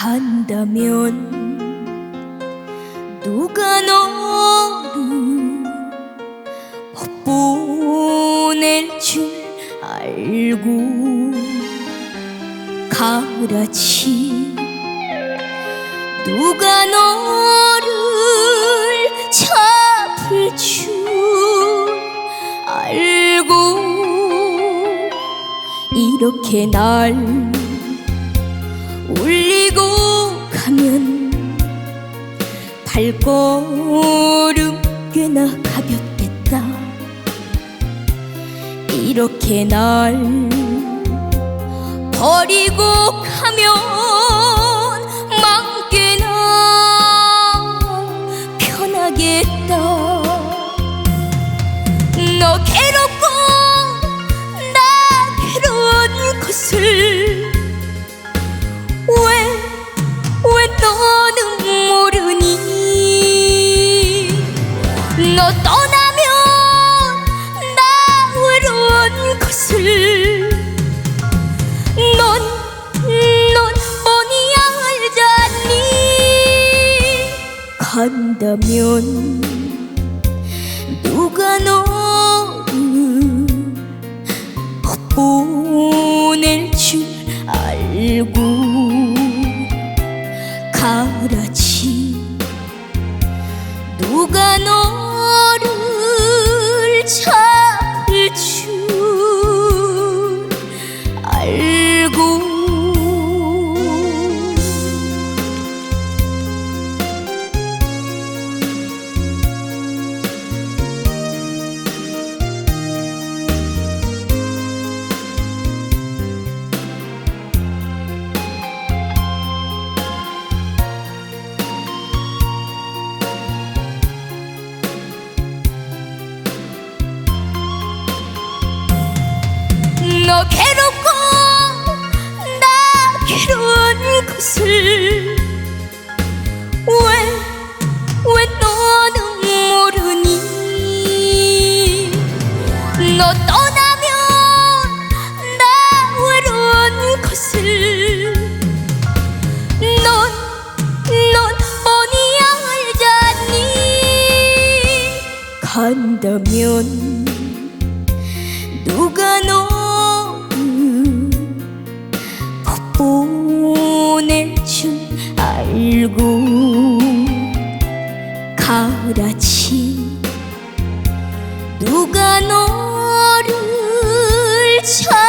간다면 누가 너를 못 보낼 줄 알고 가라지. 누가 너를 잡을 줄 알고 이렇게 날 울 발걸음 꽤나 가볍겠다. 이렇게 날 버리고 가면 간다면 누가 너를 보낼 줄 알고 가라지 너 괴롭고 나 괴로운 것을 왜, 왜 너는 모르니? 너 떠나면 나 외로운 것을 넌, 넌 뻔히 알잖니? 간다면 보낼 줄 알고 가라지. 누가 너를 잡